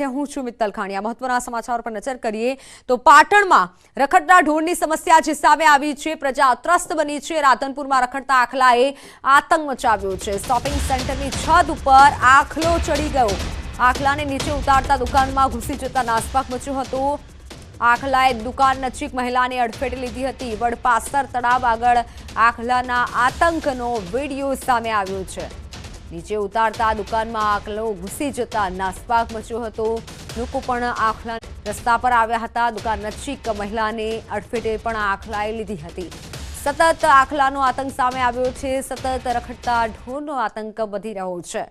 સાથે હું છું મિત્તલ ખાણીયા. મહત્વના સમાચાર પર નજર કરીએ તો પાટણમાં રખડતા ઢોરની સમસ્યા જે સામે આવી છે, પ્રજા ત્રસ્ત બની છે. રાધનપુરમાં રખડતા આખલાએ આતંક મચાવ્યો છે. શોપિંગ સેન્ટરની છત ઉપર આખલો ચડી ગયો. આખલાને નીચે ઉતારતા દુકાનમાં ઘૂસી જતા નાસપાક મચ્યું હતું. આખલાએ દુકાન નજીક મહિલાને અડફેટે લીધી હતી. વડપાસર તળાવ આગળ આખલાના આતંકનો વીડિયો સામે આવ્યો છે. નીચે ઉતારતા દુકાનમાં આખલો ઘૂસી જતા નાસપાક મચ્યો હતો. લોકો પણ આખલા રસ્તા પર આવ્યા હતા. દુકાન નજીક મહિલાને અડફેટે પણ આખલાએ લીધી હતી. સતત આખલાનો આતંક સામે આવ્યો છે. સતત રખડતા ઢોરનો આતંક વધી રહ્યો છે.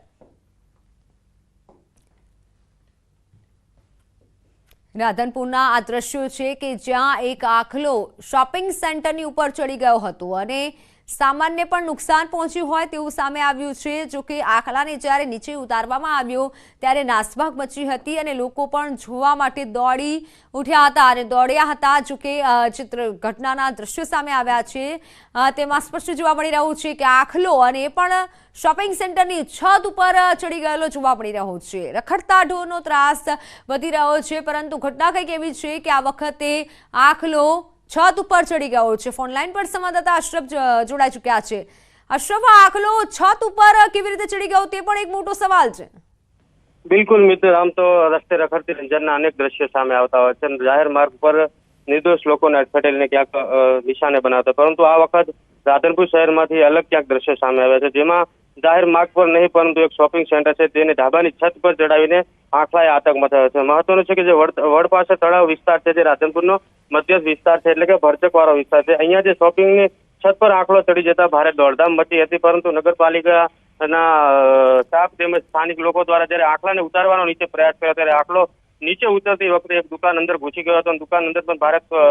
રાધનપુરના આ દ્રશ્યો છે કે જ્યાં એક આખલો શોપિંગ સેન્ટરની ઉપર ચડી ગયો હતો અને સામાન્ય પણ નુકસાન પહોંચ્યું હોય તેવું સામે આવ્યું છે. જો કે આખલાને જ્યારે નીચે ઉતારવામાં આવ્યો, ત્યારે નાસભાગ મચી હતી અને લોકો પણ જોવા માટે દોડી ઉઠ્યા હતા અને દોડ્યા હતા. જો કે ચિત્ર ઘટનાના દ્રશ્યો સામે આવ્યા છે. તેમાં સ્પષ્ટ જોવા મળી રહ્યું છે કે આખલો અને પણ શોપિંગ સેન્ટરની છત ઉપર ચડી ગયેલો જોવા મળી રહ્યો છે. રખડતા ઢોરનો ત્રાસ વધી રહ્યો છે, પરંતુ ઘટના કંઈક એવી છે કે આ વખતે આખલો છત ઉપર ચડી ગયો છે. ફોનલાઈન પર સંવાદદાતા અશરફ જોડાઈ ચૂક્યા છે. અશરફ આખલો છત ઉપર કેવી રીતે ચડી ગયો તે પણ એક મોટો સવાલ છે. બિલકુલ મિત્ર, આમ તો રસ્તે રખડતી રંજનના અનેક દ્રશ્યો સામે આવતા હોય છે જાહેર માર્ગ પર નિર્દોષ લોકોને અટફેટેલને ક્યાંક નિશાને બનાવતા પરંતુ આ વખત રાધનપુર શહેરમાંથી અલગ ક્યાંક દ્રશ્યો સામે આવ્યા છે, જેમાં જાહેર માર્ગ પર નહીં પરંતુ એક શોપિંગ સેન્ટર છે તેને ઢાબાની છત પર ચડાવીને આખલાએ આતંક મચાવ્યો છે. મહત્વનું છે કે જે વડ પાસે તળાવ વિસ્તાર છે જે રાધનપુરનો મધ્યસ્થ વિસ્તાર છે એટલે કે ભરચક વાળો વિસ્તાર છે. અહીંયા જે શોપિંગની છત પર આંકડો ચડી જતા ભારે દોડધામ મચી હતી પરંતુ નગરપાલિકાના ના સ્ટાફ તેમજ સ્થાનિક લોકો દ્વારા જ્યારે આંકડાને ઉતારવાનો નીચે પ્રયાસ કર્યો ત્યારે આંકડો નીચે ઉતરતી વખતે એક દુકાન અંદર ઘૂસી ગયો હતો. દુકાન અંદર પણ ભારે અ,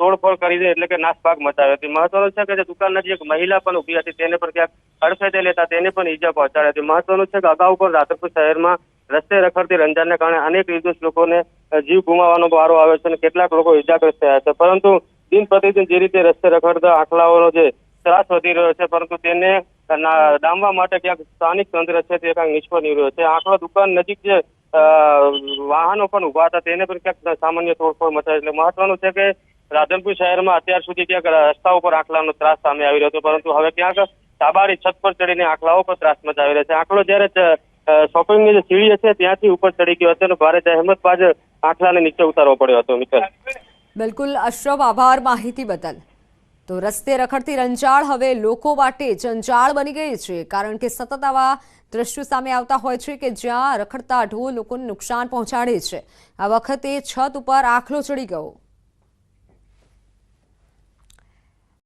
તોડફોડ કરી દે એટલે કે નાસભાગ મચાવી. હતી મહત્વનું છે કે જે દુકાન જે એક મહિલા પણ ઊભી હતી, તેને પણ ક્યાંક અડફેટે લેતા તેને પણ ઈજા પહોંચાડી. હતી મહત્વનું છે કે અગાઉ પણ રાધનપુર શહેરમાં રસ્તે રખડતી રંજાનને કારણે અનેક નિર્દોષ લોકોને જીવ ગુમાવવાનો વારો આવે છે અને કેટલાક લોકો ઈજાગ્રસ્ત થયા છે. પરંતુ દિન પ્રતિદિન જે રીતે રસ્તે રખડતા આખલાઓનો જે ત્રાસ વધી રહ્યો છે, પરંતુ તેને ડામવા માટે ક્યાંક સ્થાનિક તંત્ર છે તે ક્યાંક નિષ્ફળ નીવડ્યો છે. આંકડો દુકાન નજીક જે વાહનો પણ ઊભા હતા, તેને પણ ક્યાંક સામાન્ય તોડફોડ મચાવી. એટલે મહત્વનું છે કે રાધનપુર શહેરમાં અત્યાર સુધી ત્યાં રસ્તા ઉપર આખલાનો ત્રાસ સામે આવી રહ્યો હતો, પરંતુ હવે ક્યાંક ધાબાની છત પર ચડીને આખલાઓ પર ત્રાસ મચાવી રહ્યા છે. આખલો જ્યારે શોપિંગની જે સીડી છે ત્યાંથી ઉપર ચડી ગયો હતો ભારે જહેમત બાદ આખલાને નીચે ઉતારવો પડ્યો હતો, મિત્ર. બિલકુલ અશરફ આભાર માહિતી બદલ. તો રસ્તે રખડતી રંજાળ હવે લોકો માટે જંજાળ બની ગઈ છે, કારણ કે સતત આવા દ્રશ્યો સામે આવતા હોય છે કે જ્યાં રખડતા ઢોર લોકોને નુકસાન પહોંચાડે છે. આ વખતે છત ઉપર આખલો ચડી ગયો.